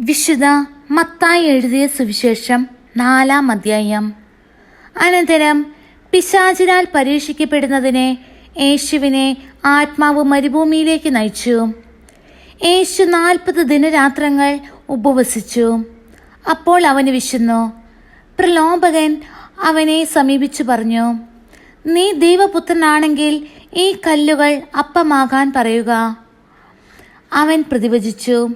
വിശുദ്ധ മത്തായി എഴുതിയ സുവിശേഷം നാലാം അധ്യായം. അനന്തരം പിശാചിനാൽ പരീക്ഷിക്കപ്പെടുന്നതിനെ യേശുവിനെ ആത്മാവ് മരുഭൂമിയിലേക്ക് നയിച്ചു. യേശു നാൽപ്പത് ദിനരാത്രങ്ങൾ ഉപവസിച്ചു. അപ്പോൾ അവന് വിശുന്നു. പ്രലോഭകൻ അവനെ സമീപിച്ചു പറഞ്ഞു നീ ദൈവപുത്രനാണെങ്കിൽ ഈ കല്ലുകൾ അപ്പമാകാൻ പറയുക. അവൻ പ്രതിവചിച്ചു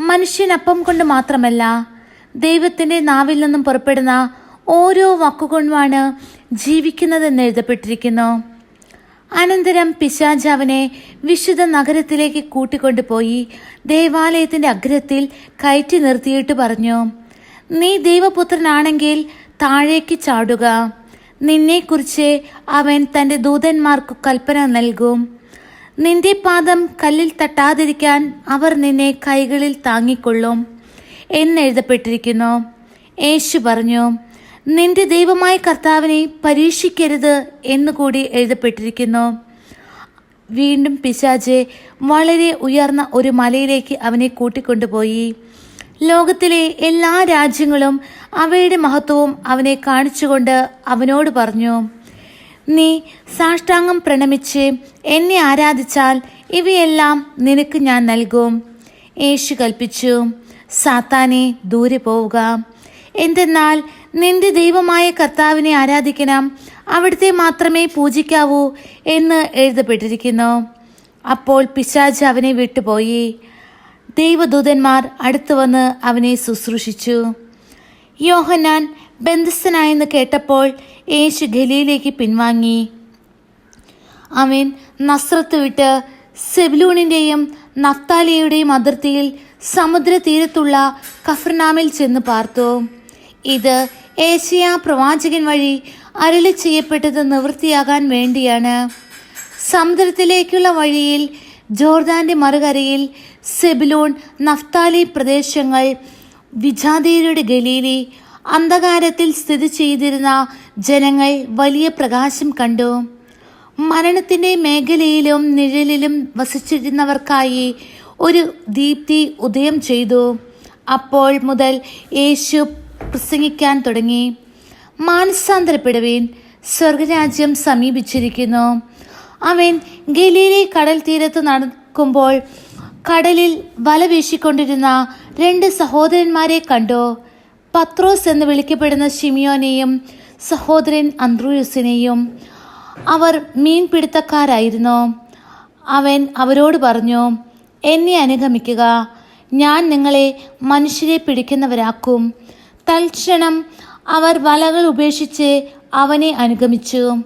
മനുഷ്യൻ അപ്പം കൊണ്ട് മാത്രമല്ല ദൈവത്തിന്റെ നാവിൽ നിന്നും പുറപ്പെടുന്ന ഓരോ വാക്കുകൊണ്ടുമാണ് ജീവിക്കുന്നതെന്ന് എഴുതപ്പെട്ടിരിക്കുന്നു. അനന്തരം പിശാജാവിനെ വിശുദ്ധ നഗരത്തിലേക്ക് കൂട്ടിക്കൊണ്ടുപോയി ദേവാലയത്തിന്റെ അഗ്രത്തിൽ കയറ്റി നിർത്തിയിട്ട് പറഞ്ഞു നീ ദൈവപുത്രനാണെങ്കിൽ താഴേക്ക് ചാടുക. നിന്നെക്കുറിച്ച് അവൻ തന്റെ ദൂതന്മാർക്ക് കൽപ്പന നൽകും. നിന്റെ പാദം കല്ലിൽ തട്ടാതിരിക്കാൻ അവർ നിന്നെ കൈകളിൽ താങ്ങിക്കൊള്ളും എന്നെഴുതപ്പെട്ടിരിക്കുന്നു. യേശു പറഞ്ഞു നിന്റെ ദൈവമായ കർത്താവിനെ പരീക്ഷിക്കരുത് എന്നുകൂടി എഴുതപ്പെട്ടിരിക്കുന്നു. വീണ്ടും പിശാജെ വളരെ ഉയർന്ന ഒരു മലയിലേക്ക് അവനെ കൂട്ടിക്കൊണ്ടുപോയി. ലോകത്തിലെ എല്ലാ രാജ്യങ്ങളും അവയുടെ മഹത്വവും അവനെ കാണിച്ചുകൊണ്ട് അവനോട് പറഞ്ഞു നീ സാഷ്ടാംഗം പ്രണമിച്ച് എന്നെ ആരാധിച്ചാൽ ഇവയെല്ലാം നിനക്ക് ഞാൻ നൽകും. യേശു കൽപ്പിച്ചു സാത്താനെ ദൂരെ പോവുക. എന്തെന്നാൽ നിന്റെ ദൈവമായ കർത്താവിനെ ആരാധിക്കണം അവിടുത്തെ മാത്രമേ പൂജിക്കാവൂ എന്ന് എഴുതപ്പെട്ടിരിക്കുന്നു. അപ്പോൾ പിശാജ് അവനെ വിട്ടുപോയി. ദൈവദൂതന്മാർ അടുത്തു വന്ന് അവനെ ശുശ്രൂഷിച്ചു. യോഹന്നാൻ ബന്ധസ്ഥനായെന്ന് കേട്ടപ്പോൾ യേശു ഗലിയിലേക്ക് പിൻവാങ്ങി. അവൻ നസ്രത്ത് വിട്ട് സെബ്ലൂണിന്റെയും നഫ്താലിയുടെയും അതിർത്തിയിൽ സമുദ്രതീരത്തുള്ള കഫർനാമിൽ ചെന്ന് പാർത്തു. ഇത് ഏഷ്യ പ്രവാചകൻ വഴി അരളി ചെയ്യപ്പെട്ടത് നിവൃത്തിയാകാൻ വേണ്ടിയാണ്. സമുദ്രത്തിലേക്കുള്ള വഴിയിൽ ജോർദാന്റെ മറുകരയിൽ സെബിലോൺ നഫ്താലി പ്രദേശങ്ങൾ വിജാതീയരുടെ ഗലീലി അന്ധകാരത്തിൽ സ്ഥിതി ചെയ്തിരുന്ന ജനങ്ങൾ വലിയ പ്രകാശം കണ്ടു. മരണത്തിന്റെ മേഖലയിലും നിഴലിലും വസിച്ചിരുന്നവർക്കായി ഒരു ദീപ്തി ഉദയം ചെയ്തു. അപ്പോൾ മുതൽ യേശു പ്രസംഗിക്കാൻ തുടങ്ങി. മാനസാന്തരപ്പെടുവീൻ സ്വർഗരാജ്യം സമീപിച്ചിരിക്കുന്നു. അവൻ ഗലീലി കടൽ തീരത്ത് നടക്കുമ്പോൾ കടലിൽ വല വീശിക്കൊണ്ടിരുന്ന രണ്ട് സഹോദരന്മാരെ കണ്ടു. പത്രോസ് എന്ന് വിളിക്കപ്പെടുന്ന ഷിമിയോനെയും സഹോദരൻ അന്ത്രൂസിനെയും അവർ മീൻ മീൻപിടുത്തക്കാരായിരുന്നു. അവൻ അവരോട് പറഞ്ഞു എന്നെ അനുഗമിക്കുക. ഞാൻ നിങ്ങളെ മനുഷ്യരെ പിടിക്കുന്നവരാക്കും. തൽക്ഷണം അവർ വലകൾ ഉപേക്ഷിച്ച് അവനെ അനുഗമിച്ചു.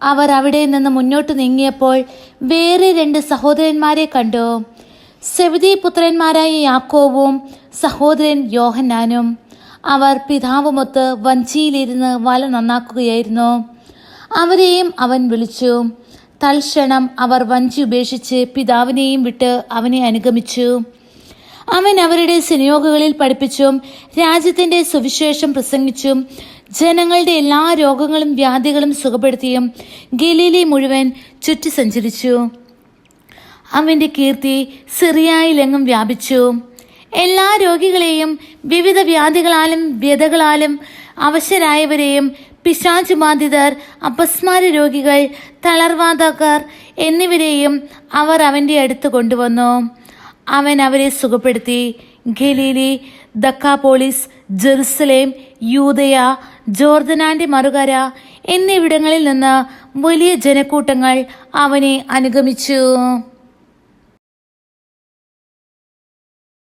അവർ അവിടെ നിന്ന് മുന്നോട്ട് നീങ്ങിയപ്പോൾ വേറെ രണ്ട് സഹോദരന്മാരെ കണ്ടു. സെവിതി പുത്രന്മാരായ യാക്കോവും സഹോദരൻ യോഹന്നാനും അവർ പിതാവുമൊത്ത് വഞ്ചിയിലിരുന്ന് വല നന്നാക്കുകയായിരുന്നു. അവരെയും അവൻ വിളിച്ചു. തൽക്ഷണം അവർ വഞ്ചി ഉപേക്ഷിച്ച് പിതാവിനെയും വിട്ട് അവനെ അനുഗമിച്ചു. അവൻ അവരുടെ സിനിയോഗകളിൽ പഠിപ്പിച്ചും രാജ്യത്തിന്റെ സുവിശേഷം പ്രസംഗിച്ചും ജനങ്ങളുടെ എല്ലാ രോഗങ്ങളും വ്യാധികളും സുഖപ്പെടുത്തിയും ഗലീലി മുഴുവൻ ചുറ്റി സഞ്ചരിച്ചു അവന്റെ കീർത്തി സിറിയായിലെങ്ങും വ്യാപിച്ചു. എല്ലാ രോഗികളെയും വിവിധ വ്യാധികളാലും വ്യതകളാലും അവശരായവരെയും പിശാച് ബാധിതർ അപസ്മാര രോഗികൾ തളർവാതക്കാർ എന്നിവരെയും അവർ അവന്റെ അടുത്ത് കൊണ്ടുവന്നു. അവൻ അവരെ സുഖപ്പെടുത്തി. ഗലീലി ദക്കാപോളിസ് ജെറുസലേം യൂതയ ജോർദനാന്റെ മറുകര എന്നിവിടങ്ങളിൽ നിന്ന് വലിയ ജനക്കൂട്ടങ്ങൾ അവനെ അനുഗമിച്ചു.